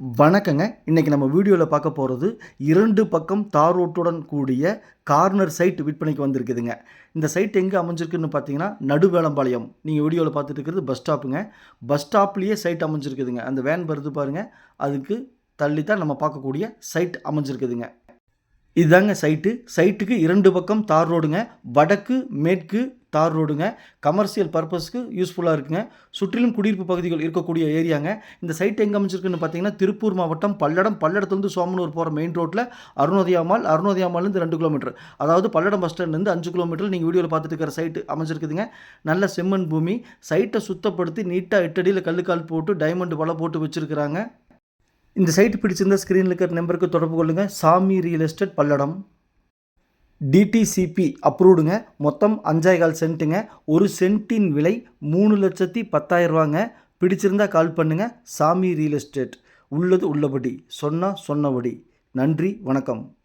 வணக்கங்க. இன்றைக்கி நம்ம வீடியோவில் பார்க்க போகிறது இரண்டு பக்கம் தார் ரோட்டுடன் கூடிய கார்னர் சைட் விற்பனைக்கு வந்திருக்குதுங்க. இந்த சைட் எங்கே அமைஞ்சிருக்குன்னு பார்த்தீங்கன்னா நடுவேளம்பாளையம். நீங்கள் வீடியோவில் பார்த்துட்டு இருக்கிறது பஸ் ஸ்டாப்புங்க பஸ் ஸ்டாப்லேயே சைட் அமைஞ்சிருக்குதுங்க. அந்த வேன் வருது பாருங்கள் அதுக்கு தள்ளி தான் நம்ம பார்க்கக்கூடிய சைட் அமைஞ்சிருக்குதுங்க. இதுதாங்க சைட்டு சைட்டுக்கு இரண்டு பக்கம் தார் ரோடுங்க. வடக்கு மேற்கு தார் ரோடுங்க. கமர்ஷியல் பர்பஸ்க்கு யூஸ்ஃபுல்லாக இருக்குங்க. சுற்றிலும் குடியிருப்பு பகுதிகள் இருக்கக்கூடிய ஏரியாங்க. இந்த சைட் எங்கே அமைச்சிருக்குன்னு பார்த்தீங்கன்னா திருப்பூர் மாவட்டம் பல்லடம். பல்லடத்துலேருந்து சோமனூர் போகிற மெயின் ரோட்டில் அருணோதயா மால் ரெண்டு கிலோமீட்டர் அதாவது பல்லடம் பஸ் ஸ்டாண்ட்லேருந்து அஞ்சு கிலோமீட்டர் நீங்கள் வீடியோவில் பார்த்துட்டு இருக்கிற சைட்டு அமைச்சிருக்குதுங்க நல்ல செம்மண் பூமி. சைட்டை சுத்தப்படுத்தி நீட்டாக எட்டடியில் கல்லுக்கால் போட்டு டைமண்ட் வலை போட்டு வச்சுருக்கிறாங்க. இந்த சைட் பிடிச்சிருந்த ஸ்க்ரீனில் இருக்கிற நம்பருக்கு தொடர்பு கொள்ளுங்கள் Sami real estate Palladam. DTCP அப்ரூவ்டுங்க மொத்தம் அஞ்சாயிகால் சென்ட்டுங்க ஒரு சென்ட்டின் விலை மூணு லட்சத்தி பத்தாயிரரூவாங்க பிடிச்சிருந்தா கால் பண்ணுங்கள் சாமி ரியல் எஸ்டேட் உள்ளது உள்ளபடி. சொன்னால் சொன்னபடி. நன்றி. வணக்கம்.